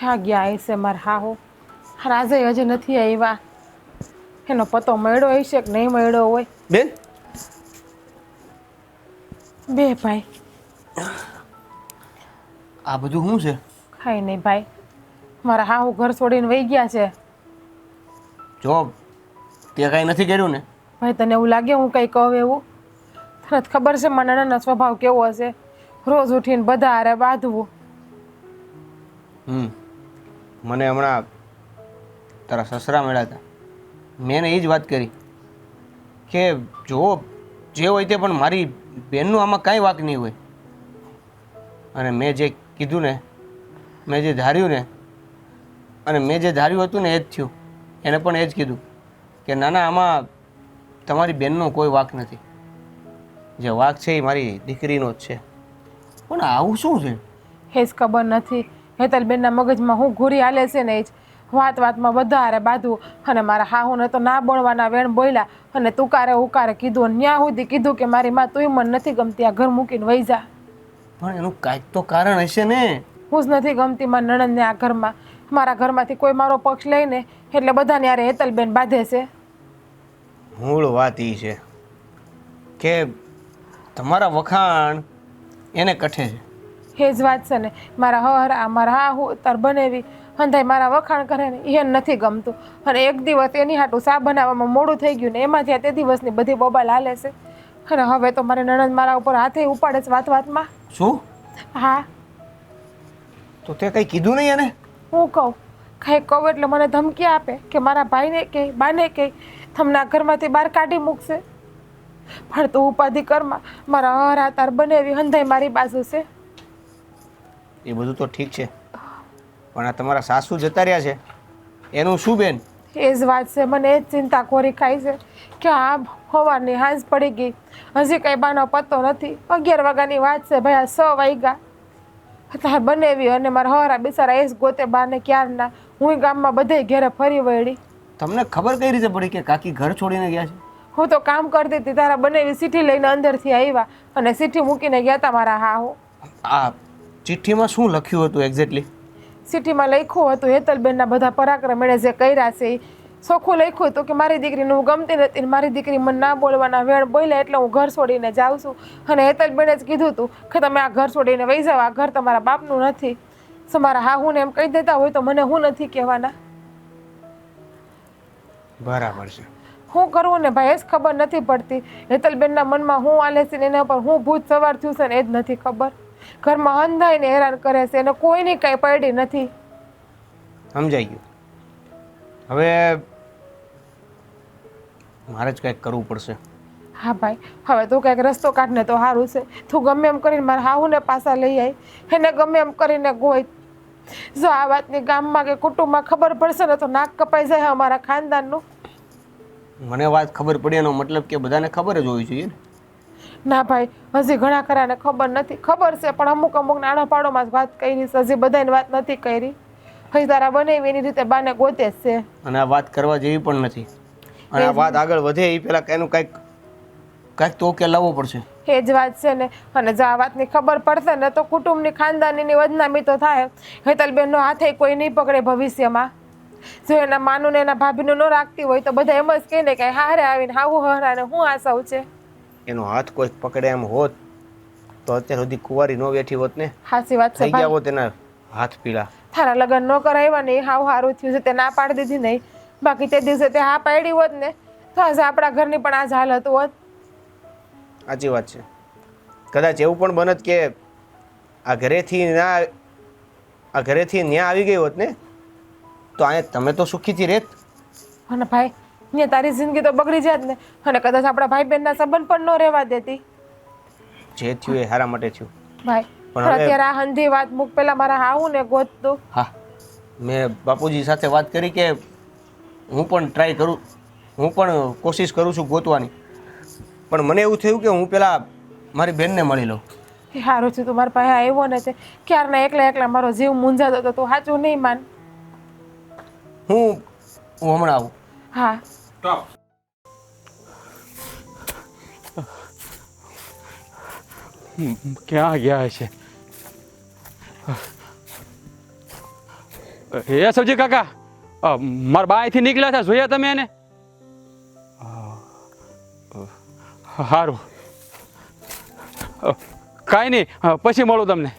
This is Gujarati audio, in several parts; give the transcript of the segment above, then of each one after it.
ક્યાં ગયા હશે મારા હાહો? રાજે હજી નથી આવ્યા. એનો પતો મળ્યો હશે કે નહીં મળ્યો હોય? બેન? બે ભાઈ. આ બધું શું છે? ખાઈ નહીં ભાઈ. મારા હાહુ ઘર છોડીને વહી ગયા છે. જો તે કાંઈ નથી કર્યું ને? ભાઈ તને એવું લાગે હું કંઈ કહું એવું? તને ખબર છે મારા નાના સ્વભાવ કેવો હશે? રોજ ઉઠીને બધા હારે બાંધવું. હમ. મને હમણાં તારા સસરા મળ્યા હતા. મેં એને એ જ વાત કરી કે જો જે હોય તે, પણ મારી બેનનું આમાં કાંઈ વાક નહીં હોય. અને મેં જે કીધું ને, મેં જે ધાર્યું ને, અને મેં જે ધાર્યું હતું ને એ જ થયું. એને પણ એ જ કીધું કે ના ના આમાં તમારી બેનનો કોઈ વાક નથી. જે વાક છે એ મારી દીકરીનો જ છે. પણ આવું શું છે? જ ખબર નથી. હેતલબેનના મગજમાં હું ઘૂરી હાલે છે ને એ જ. વાત વાતમાં વધારે બાંધવું અને મારા હાહુને તો ના બોલવાના વેણ બોલ્યા અને તુકારે ઉકારે કીધું ન્યા સુધી કીધું કે મારી માં તુંય મને નથી ગમતી આ ઘર મૂકીને વહી જા. પણ એનું કાંઈક તો કારણ હશે ને. હું જ નથી ગમતી મારા નણંદને આ ઘરમાં. મારા ઘરમાંથી કોઈ મારો પક્ષ લઈને એટલે બધાને યારે હેતલબેન બાંધે છે. મૂળ વાત એ છે કે તમારા વખાણ એને કઠે છે. એ જ વાત છે ને. મારા હર આ મારા હા હું તાર બનેવી. હંધાઈ મારા વખાણ કરે ને એ નથી ગમતું. અને એક દિવસ એની હાટું સા બનાવવામાં મોડું થઈ ગયું ને એમાંથી આ તે દિવસની બધી બોબાલ હાલે છે. અને હવે તો મારે નણંદ મારા ઉપર હાથે ઉપાડે છે વાત વાતમાં. શું? હા. તો તે કંઈ કીધું નહીં એને? હું કહું કાંઈ કહું એટલે મને ધમકી આપે કે મારા ભાઈને કે બાને કે તમને ઘરમાંથી બહાર કાઢી મૂકશે. પણ તું ઉપાધિ કરમાં મારા હર આ તાર બનેવી હંધાઈ મારી બાજુ છે. એ બધું તો ઠીક છે. પણ આ તમારા સાસુ જતા રહ્યા છે. એનું શું બેન? એ જ વાત છે. મને એ જ ચિંતા કોરી ખાય છે કે આ સવારની હાંજ પડી ગઈ. હજી કંઈ બાનો પત્તો નથી. અગિયાર વાગ્યાની વાત છે ભાઈ આ સ વાગ્યા. તાર બનેવી અને મારા હરા બિચારા એ જ ગોતે બાને ક્યારના. હું ગામમાં બધે ઘેરે ફરી વળી. તમને ખબર કઈ રીતે પડી કે કાકી ઘર છોડીને ગયા છે? હું તો કામ કરતી હતી. તારા બનેવી સીઠી લઈને અંદરથી આવ્યા અને સીઠી મૂકીને ગયા તા મારા હા હું આ ચિઠ્ઠીમાં શું લખ્યું હતું એક્ઝેક્ટલી સિટીમાં લખ્યું હતું હેતલબેનના બધા પરાક્રમ એણે જે કર્યા છે સોખું લખ્યું હતું કે મારી દીકરીને હું ગમતી નથી ને મારી દીકરી મને ના બોલવાના વેણ બોલ્યા એટલે હું ઘર છોડીને જાઉં છું. અને હેતલબેને જ કીધું હતું કે તમે આ ઘર છોડીને વહી જાઓ આ ઘર તમારા બાપનું નથી. તો મારા હાહુને એમ કહી દેતા હોય તો મને હું નથી કહેવાના? બરાબર છે. શું કરવું ને ભાઈ એ જ ખબર નથી પડતી. હેતલબેનના મનમાં હું આલે છે ને એના પર હું ભૂત સવાર થયું છે ને એ જ નથી ખબર. ઘરમાં અંધાઈને હેરાન કરે છે અને કોઈની કાંઈ પડી નથી. સમજાઈ ગયું. હવે મારે જ કંઈક કરવું પડશે. હા ભાઈ હવે તું કંઈક રસ્તો કાઢ ને તો સારું છે. તું ગમે એમ કરીને મારા હાહુને પાછા લઈ આવી એને ગમે એમ કરીને ગોઈ જો આ વાતની ગામમાં કે કુટુંબમાં ખબર પડશે ને તો નાક કપાઈ જાય અમારા ખાનદાનનું. મને વાત ખબર પડી એનો મતલબ કે બધાને ખબર જ હોવી જોઈએ ને. ના ભાઈ હજી ઘણા ખરાને ખબર નથી. ખબર છે પણ અમુક અમુક નાના પાડોમાં જ વાત કરી છે. હજી બધાને વાત નથી કરી. હજી તારા બનાવી એની રીતે બાને ગોતે છે. અને આ વાત કરવા જેવી પણ નથી. અને આ વાત આગળ વધે એ પહેલાં એનું કંઈક કંઈક તો ઉકેલ લાવવો પડશે. એ જ વાત છે ને. અને જો આ વાતની ખબર પડશે ને તો કુટુંબની ખાનદાનીની બદનામી તો થાય. હેતલબેનનો હાથે કોઈ નહીં પકડે ભવિષ્યમાં. જો એના માનું ને એના ભાભીનું ન રાખતી હોય તો બધા એમ જ કહે ને કે હારે આવીને હાવું હરાને હું આ સૌ છે. એનો હાથ કોઈ પકડે એમ હોત તો અત્યાર સુધી કુંવારી નો બેઠી હોત ને. સાચી વાત થઈ ગયા હોત એના હાથ પીળા. તારા લગ્ન ન કરાવ્યા ને હાવ સારું થયું છે તે ના પાડી દીધી નહીં. બાકી તે દિવસે તે હા પાડી હોત ને તો આજે આપણા ઘરની પણ આ હાલ હતું હોત. સાચી વાત છે. કદાચ એવું પણ બનત કે આ ઘરેથી ના આ ઘરેથી ન્યા આવી ગઈ હોત ને તો અહીંયા તમે તો સુખીથી રહેત. અને ભાઈ ને તારી જિંદગી તો બગડી જાત ને. અને કદાચ આપણા ભાઈ બહેનના સંબંધ પણ ન રહેવા દેતી. જે થયું એ હારા માટે થયું. ભાઈ પણ અત્યારે આ હંધી વાત મુક પેલા મારા હાવું ને ગોતતું હા. મેં બાપુજી સાથે વાત કરી કે હું પણ ટ્રાય કરું હું પણ કોશિશ કરું છું ગોતવાની. પણ મને એવું થયું કે હું પેલા મારી બહેનને મળી લઉં. એ સારું છે તું મારા પાસે આવ્યો ને તે ક્યારના એકલા એકલા મારો જીવ મૂંઝાતો હતો તું સાચું નહીં માન. હું હું હમણાં આવું. હા. ક્યાં ગયા છે એ સબજી કાકા મારા બા અહીંથી નીકળ્યા હતા જોયા તમે એને? સારું કાંઈ નહીં પછી મળું તમને.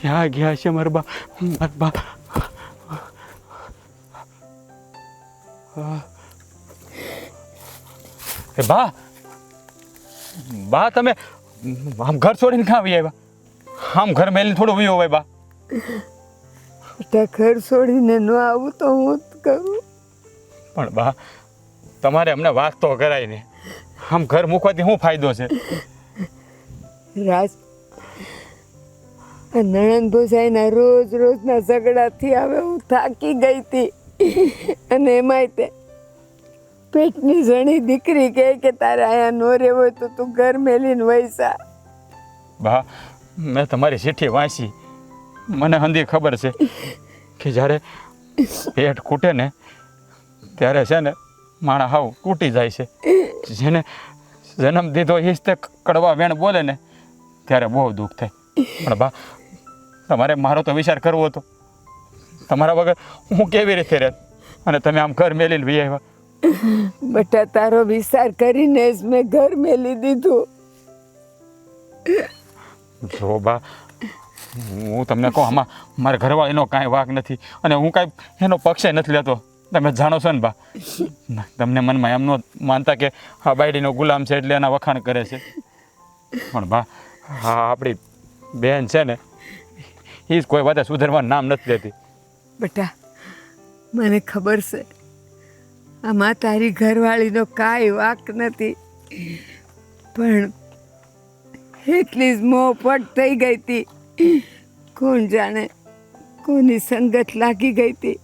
ક્યાં ગયા છે મારા બા મારા બા? બા. બા તમે આમ ઘર છોડીને ક્યાં આવી આવ્યા? આમ ઘર મેલીને થોડું વયો હોય બા. ઘર છોડીને ન આવું તો હું કરું. પણ બા તમારે અમને વાત તો કરાય ને. આમ ઘર મૂકવાથી શું ફાયદો છે? રાજ નણંદ ભોસાઈના રોજ રોજના ઝઘડાથી હવે હું થાકી ગઈ હતી. અને એમાંય તે પેટની જણી દીકરી કહે કે તારે અહીંયા નો રહેવો તો તું ઘર મેલીને વૈસા બા, મેં તમારી ચિઠ્ઠી વાંચી. મને હંધી ખબર છે કે જ્યારે પેટ ખૂટે ને ત્યારે છે ને માણા હાવ તૂટી જાય છે. જેને જન્મ દીધો એ જ કડવા વેણ બોલે ને ત્યારે બહુ દુઃખ થાય. પણ બા, તમારે મારો તો વિચાર કરવો હતો. તમારા વગર હું કેવી રીતે રહેત અને તમે આમ ઘર મેલી લઈ આવ્યા? બટા તારો વિચાર કરીને જ મેં ઘર મેલી દીધું. જો બા હું તમને કહું આમાં મારા ઘરવાળીનો કાંઈ વાક નથી અને હું કાંઈ એનો પક્ષે નથી લેતો. તમે જાણો છો ને બા? તમને મનમાં એમ ન માનતા કે આ બાયડીનો ગુલામ છે એટલે એના વખાણ કરે છે. પણ બા હા આપણી બેન છે ને એ જ કોઈ વાતે સુધરવાનું નામ નથી લેતી. બેટા, મને ખબર છે, આમાં તારી ઘરવાળીનો કાંઈ વાક નથી. પણ એટલી જ મોહપટ થઈ ગઈ હતી. કોણ જાણે કોની સંગત લાગી ગઈ હતી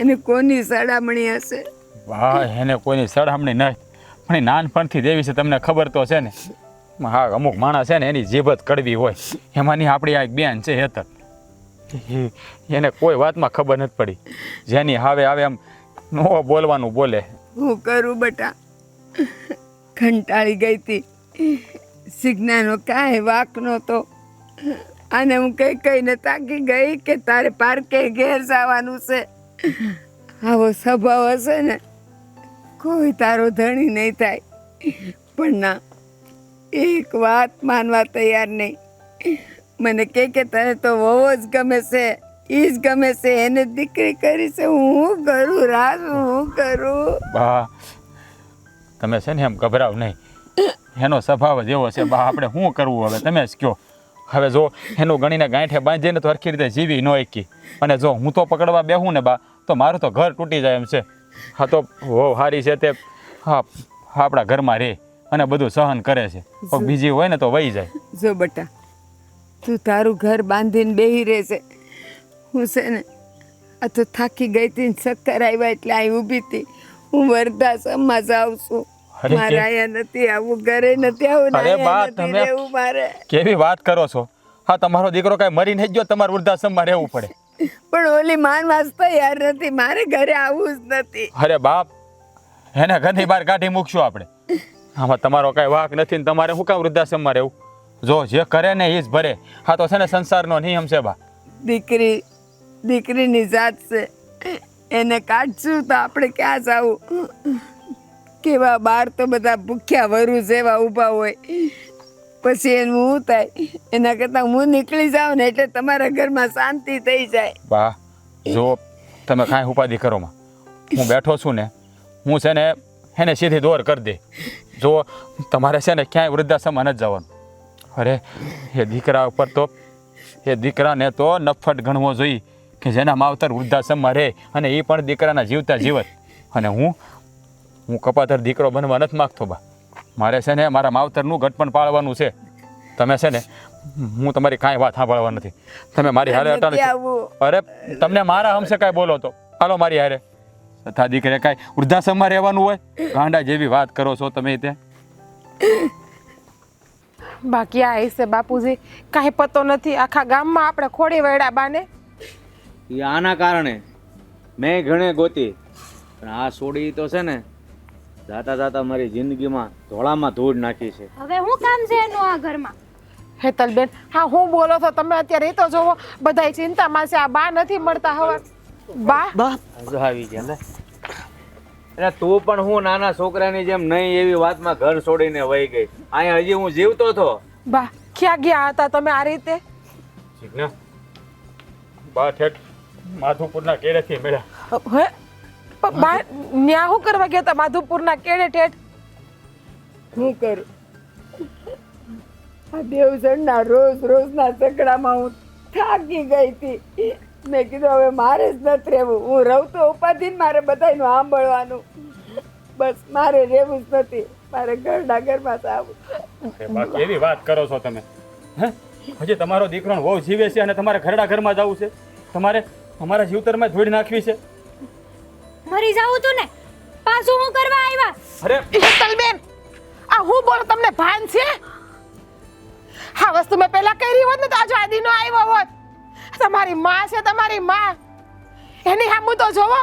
અને કોની સડામણી હશે. વાહ, એને કોઈની સડામણી નહીં. પણ નાનપણથી દેવી છે, તમને ખબર તો છે ને. હા અમુક માણસ છે ને, એની જીભ જ કડવી હોય. એમાંની આપણી આ એક બેન છે હેતર એને કોઈ વાતમાં ખબર નથી પડી. જેની હાવે આવે એમ નો બોલવાનું બોલે. હું કરું બટા? કંટાળી ગઈ હતી. સિગ્નાનો કાંઈ વાક નહોતો. અને હું કઈ કઈને તાકી ગઈ કે તારે પાર્કે ઘેર જવાનું છે. આવો સ્વભાવ હશે ને, કોઈ તારો ધણી નહીં થાય. પણ ના, એક વાત માનવા તૈયાર નહીં. મને કે કે તને તો વહુ જ ગમે છે એ જ ગમે છે એને દીકરી કરી છે હું કરું રાજ હું કરું? બા તમે છે ને એમ ગભરાવ નહીં. એનો સ્વભાવ જ એવો છે બા આપણે શું કરવું હવે? તમે જ કહો. હવે જો એનું ગણીને ગાંઠે બાંધીને તો હરખી રીતે જીવી ન એકી અને જો હું તો પકડવા બેહું ને બા તો મારું તો ઘર તૂટી જાય એમ છે. હા તો હો હારી છે તે હા આપણા ઘરમાં રહે અને બધું સહન કરે છે. બીજી હોય ને તો વહી જાય. જો બટા તું તારું ઘર બાંધીને બેહી રહેશે હું છે ને આ તો થાકી ગઈ હતી ચક્કર આવ્યા એટલે અહીં ઊભી હતી. હું વરદા સમાજ આવશું મારે અહીંયા નથી આવું ઘરે નથી આવું અરે બા, તમે- મારે. કેવી વાત કરો છો? હા તમારો દીકરો કાંઈ મરી નહીં ગયો તમારે વૃદ્ધાશ્રમમાં રહેવું પડે. પણ ઓલી માન વાંચતા યાર નથી મારે ઘરે આવવું જ નથી. અરે બાપ એને ઘરની બહાર કાઢી મૂકશું આપણે. આમાં તમારો કાંઈ વાક નથી ને તમારે શું કામ વૃદ્ધાશ્રમમાં રહેવું? જો જે કરે ને એ જ ભરે. હા તો છે ને સંસારનો નિયમ છે બા. દીકરી દીકરીની જાત છે. એને કાઢશું તો આપણે ક્યાં જાવું? કેવા બાર તો બધા ભૂખ્યા વરુ જેવા ઊભા હોય. પછી એનું હું થાય? એના કરતાં હું નીકળી જાઉં ને એટલે તમારા ઘરમાં શાંતિ થઈ જાય. બા જો તમે કાંઈ ઉપાધિ કરો માં. હું બેઠો છું ને હું છે ને એને સીધી દોર કરી દે. જો તમારે છે ને ક્યાંય વૃદ્ધાશ્રમમાં નથી જવાનું. અરે એ દીકરા ઉપર તો એ દીકરાને તો નફટ ગણવો જોઈએ કે જેના માવતર વૃદ્ધાશ્રમમાં રહે અને એ પણ દીકરાના જીવતા જીવત. અને હું હું કપાતર દીકરો બનવા નથી માગતો બા. મારે છે ને મારા માવતરનું ઘટપણ પાળવાનું છે. તમે છે ને હું તમારી કાંઈ વાત સાંભળવા નથી. તમે મારી હારે નથી અરે તમને મારા હમશે કાંઈ બોલો તો. હાલો મારી હારે. તથા દીકરે કાંઈ વૃદ્ધાશ્રમમાં રહેવાનું હોય? ગાંડા જેવી વાત કરો છો તમે તે બાકી આ હશે બાપુજી. કાંઈ પતો નથી. આખા ગામમાં આપણે ખોડી વળ્યા બાને. એ આના કારણે મેં ઘણે ગોતી. પણ આ સોડી તો છે ને જાતા જાતા મારી જિંદગીમાં ધોળામાં ધૂળ નાખી છે. હવે હું કામ છે એનું આ ઘરમાં? હેતલબેન હા હું બોલો છો તમે અત્યારે એ તો જોવો. બધાય ચિંતામાં છે. આ બા નથી મળતા હવે. બા? બા? આવી ગયા એટલે તું પણ હું નાના છોકરાની જેમ નહીં એવી વાતમાં ઘર છોડીને વહી ગઈ. અહીંયા હજી હું જીવતો હતો. બા ક્યાં ગયા હતા તમે આ રીતે? શીખના બા ઠેઠ માધુપુરના કેળેથી મળ્યા. હે? બા ન્યા શું કરવા ગયા હતા? માધુપુરના કેડે ઠેઠ? હું કરું? આ દેવજણના રોજ રોજના ઝઘડામાં હું થાકી ગઈ હતી. મેં કીધું હવે મારે જ નથી રહેવું. હું રહું તો ઉપાધિને મારે બધાયનું સાંભળવાનું. બસ મારે રહેવું જ નથી. મારે ઘરના ઘરમાં જ આવું. બાકી એવી વાત કરો છો તમે? હે? હજી તમારો દીકરો વહુ જીવે છે અને તમારે ઘરડા ઘરમાં જવું છે? તમારે અમારા જીવતરમાં ધૂળ નાખવી છે? મરી જાવું તું ને? પાછું હું કરવા આવ્યા? અરે હેતલબેન આ હું બોલો તમને ભાન છે? હા વસ્તુ મેં પહેલા કરી હોત ને તો આજે આદીનો આવ્યો હોત. તમારી માં છે, તમારી માં. એની સામું તો જોવો,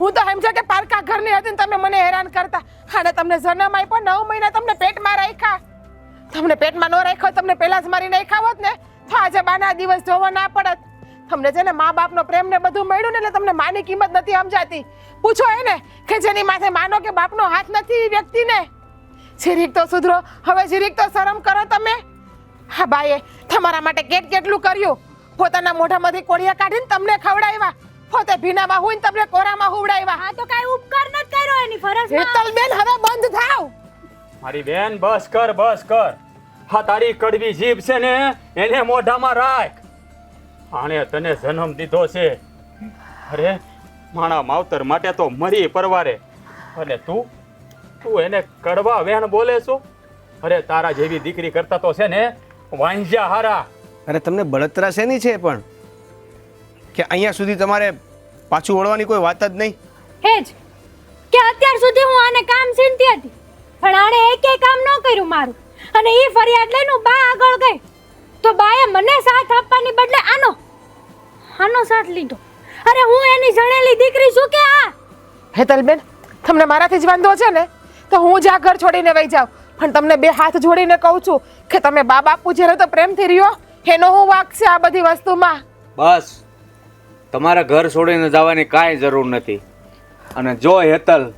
હું તો સમજ્યા કે પારકા ઘરની હતી ને તમે મને હેરાન કરતા. અને તમને જન્મ આપ્યો, નવ મહિના તમને પેટમાં રાખ્યા. તમને પેટમાં ન રાખ્યો તમને પહેલા જ મારી નાખ્યા હોત ને. તો આજે બાના દિવસ જોવો ના પડત. તમને છે ને મા બાપનો પ્રેમ ને બધું મળ્યું ને એટલે તમને માની કિંમત નથી સમજાતી. પૂછો એને કે જેની માથે માનો કે બાપનો હાથ નથી વ્યક્તિને. જીરીક તો સુધરો. હવે જીરીક તો શરમ કરો તમે. હા, બાઈએ, તમારા માટે કેટ કેટલું કર્યું? પોતાના મોઢામાંથી કોળિયા કાઢીને તમને ખવડાવ્યા. પોતે ભીનામાં હોય ને તમને કોરામાં હુવડાવ્યા. હા તો કાંઈ ઉપકાર નથી કર્યો એની ફરજ હેતલ બેન હવે બંધ થાવ. મારી બેન બસ કર બસ કર. હા તારી કડવી જીભ છે ને એને મોઢામાં રાખ. આણે તને જન્મ દીધો છે. અરે માણા માવતર માટે તો મરી પરવારે. અને તું તું એને કડવા વેણ બોલે છો? અરે તારા જેવી દીકરી કરતા તો છે ને વાંજ્યા હારા. અરે તમને બળતરા શેની છે પણ? કે અહીંયા સુધી તમારે પાછું વળવાની કોઈ વાત જ નહીં? હેજ કે અત્યાર સુધી હું આને કામ ચીનતી હતી. પણ આણે એકેય કામ ન કર્યું મારું. અને એ ફરિયાદ લઈને હું બા આગળ ગઈ. તો બાએ મને સાથ આપવાની બદલે આનો આનો સાથ લીધો. અરે હું એની જણેલી દીકરી છું કે આ? હેતલબેન તમને મારાથી જ વાંધો છે ને? તો હું જ આ ઘર છોડીને વહી જાઉં. પણ તમને બે હાથ જોડીને કહું છું કે તમે બા બાપુ જ્યારે તો પ્રેમથી રહ્યો એનો હું વાક છે આ બધી વસ્તુમાં? બસ. તમારે ઘર છોડીને જવાની કાંઈ જરૂર નથી. અને જો હેતલ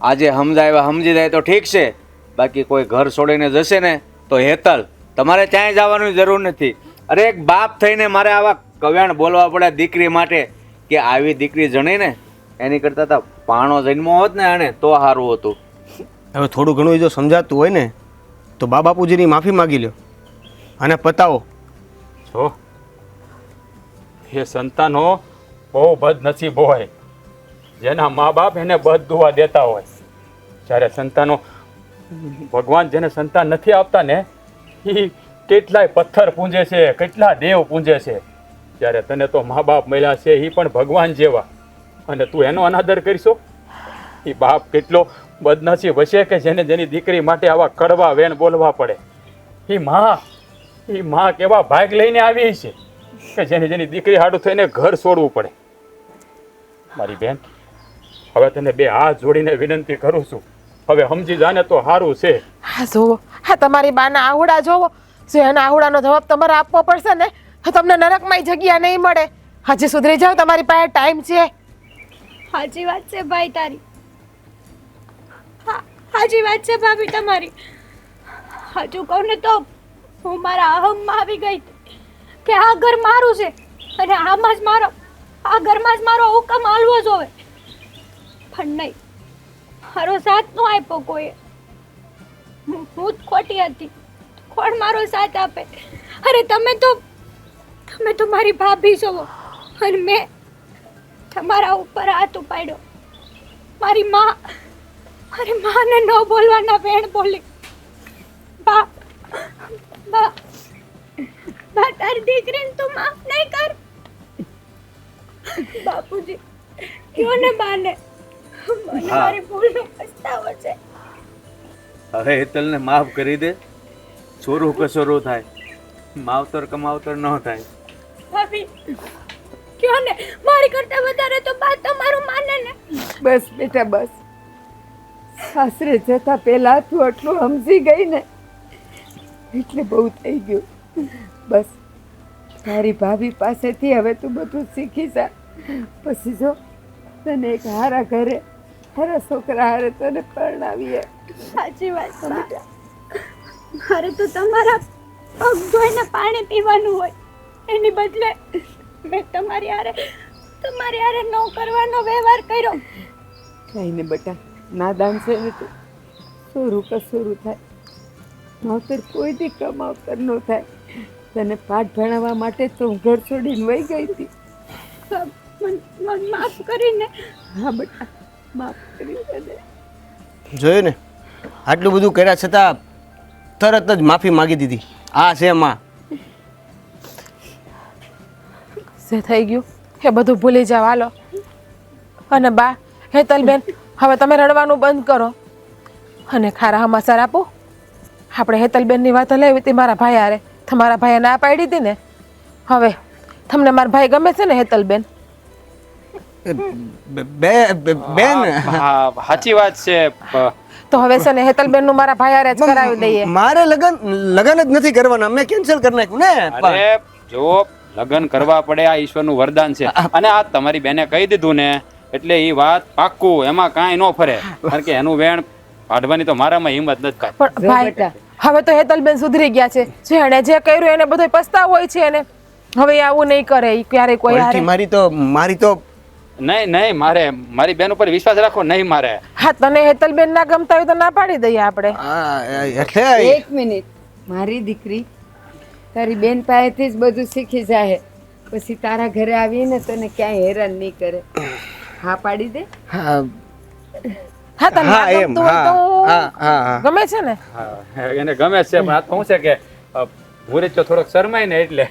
આજે સમજાવ્યા સમજી જાય તો ઠીક છે. બાકી કોઈ ઘર છોડીને જશે ને તો હેતલ તમારે ક્યાંય જવાની જરૂર નથી. અરે એક બાપ થઈને મારે આવા કવ્યાણ બોલવા પડે દીકરી માટે કે આવી દીકરી જણીને એની કરતાં તો પાણો જન્મો હોત ને આને તો સારું હતું. હવે થોડું ઘણું જો સમજાતું હોય ને તો બા બાપુજીની માફી માગી લ્યો. અને પતાવો. જો, એ સંતાનો બહુ બદનસીબ હોય. જેના મા બાપ એને બદ દુવા દેતા હોય. જ્યારે સંતાનો ભગવાન જેને સંતાન નથી આપતા ને એ કેટલાય પથ્થર પૂંજે છે, કેટલા દેવ પૂંજે છે. જ્યારે તને તો મા બાપ મળ્યા છે એ પણ ભગવાન જેવા. અને તું એનો અનાદર કરીશો? એ બાપ કેટલો બદનસીબ હશે કે જેને જેની દીકરી માટે આવા કડવા વેણ બોલવા પડે. એ માં એ માં કેવા ભાગ લઈને આવી છે કે જેની જેની દીકરી હાડું થઈને ઘર છોડવું પડે. મારી બેન હવે તને બે હાથ જોડીને વિનંતી કરું છું. હવે સમજી જાને તો સારું છે. હા જોવો. હા તમારી બાના આહુડા જોવો. જો એના આહુડાનો જવાબ તમારે આપવો પડશે ને તો તમને નરકમાં જગ્યા નહીં મળે. હજી સુધરી જાવ તમારી પાસે ટાઈમ છે. હાજી વાત છે ભાઈ તારી. હા સાચી વાત છે ભાભી તમારી. હજુ કહું ને તો હું મારા અહમમાં આવી ગઈ કે આ ઘર મારું છે અને આમાં જ મારો આ ઘરમાં જ મારો હુકમ હાલવો જોવે પણ નહીં, મારો સાથ ન આપ્યો કોઈએ. હું જ ખોટી હતી. કોણ મારો સાથ આપે? અરે તમે તો તમે તો મારી ભાભી છો. અને મેં તમારા ઉપર હાથ ઉપાડ્યો. મારી માં મારી માને ન બોલવાના વેણ બોલી. બા તારી દીકરીને તું માફ નહીં કર બાપુજી કયો ને બાને મને. મારી ભૂલનો પસ્તાવો છે હવે હેતલને માફ કરી દે છોરું કસોરું થાય માવતર કમાવતર ન થાય ભાભી કયો ને મારી કરતા વધારે તો બા તમારું માને ને બસ બેટા બસ સાસરે જતા પહેલા તું આટલું સમજી ગઈ ને એટલે બહુ થઈ ગયું. બસ તારી ભાભી પાસેથી હવે તું બધું શીખી જા. પછી જો તને એક હારા ઘરે હારા છોકરા હારે તને પરણાવીએ. સાચી વાત બેટા. મારે તો તમારા પગ ધોઈને પાણી પીવાનું હોય. એની બદલે મેં તમારી હારે તમારી હારે ન કરવાનો વ્યવહાર કર્યો. કઈ ને બેટા નાદાન છે ને તું. સોરું કસોરું થાય. માવતર કોઈથી કમાવતર ન થાય. તને પાઠ ભણાવવા માટે તો હું ઘર છોડીને વહી ગઈ હતી. માફ કરીને. હા બેટા માફ કરીને જોયું ને? આટલું બધું કર્યા છતાં તરત જ માફી માગી દીધી. આ છે માં. જે થઈ ગયું? એ બધું ભૂલી જાવ હાલો. અને બા હેતલબેન હવે તમે રડવાનું બંધ કરો. અને ખારા હમાસર આપો. આપણે હેતલબેનની વાત લેવી હતી મારા ભાઈ આરે તમારા ભાઈએ ના પાડી હતી ને? હવે તમને મારા ભાઈ ગમે છે ને હેતલબેન? બેન. સાચી વાત છે. તો હવે છે ને હેતલબેનનું મારા ભાઈ આરે જ કરાવી દઈએ. મારે લગન લગન જ નથી કરવાના. મેં કેન્સલ કરી નાખ્યું ને અરે જો લગન કરવા પડે આ ઈશ્વરનું વરદાન છે. અને આ તમારી બેને કહી દીધું ને એટલે એ વાત પાક્કું એમાં કાંઈ ન ફરે. કારણ કે એનું વેણ કાઢવાની તો મારામાં હિંમત નથી કાંઈ. પણ ભાઈ હવે તો હેતલબેન સુધરી ગયા છે. જેણે જે કર્યું એને બધો પસ્તાવ હોય છે એને? હવે આવું નહીં કરે ક્યારે કોઈ હારે મારી તો મારી તો નહીં નહીં મારે મારી બેન ઉપર વિશ્વાસ રાખો નહીં મારે. હા તને હેતલબેન ના ગમતા હોય તો ના પાડી દઈએ આપણે. એટલે એક મિનિટ. મારી દીકરી તારી બેન પાસેથી જ બધું શીખી જાય પછી તારા ઘરે આવીને તને ક્યાંય હેરાન નહીં કરે. હા પાડી દે. હા. હા તને ના હા એમ હા તો હા હા હા. ગમે છે ને? એને ગમે છે પણ આ તો શું છે કે મુરત તો થોડોક શરમાય ને એટલે.